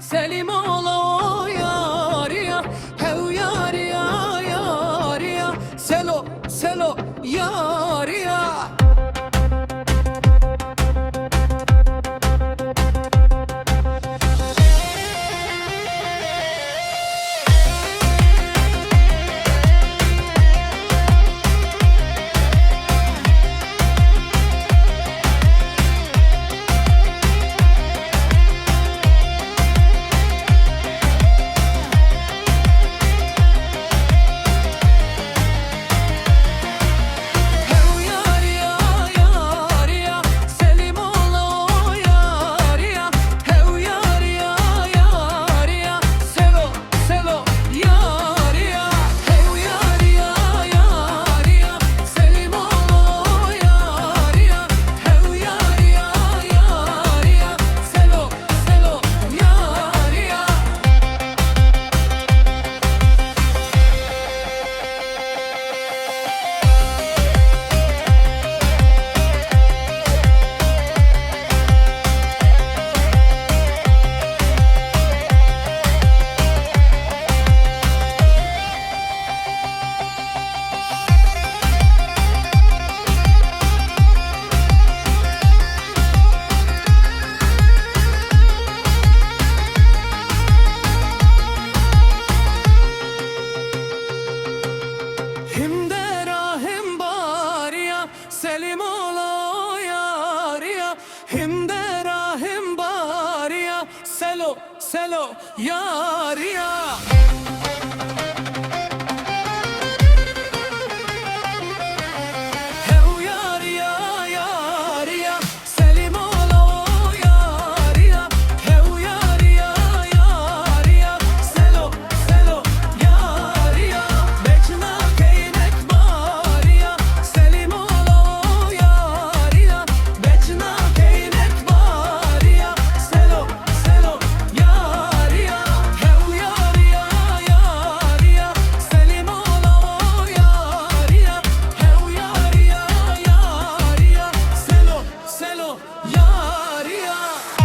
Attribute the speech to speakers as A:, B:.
A: Selim ola yar ya Hev yar ya yar ya. Selo selo yar Hem de rahim var ya Selim ola yar ya Hem de rahim var ya Selo selo yar yar yar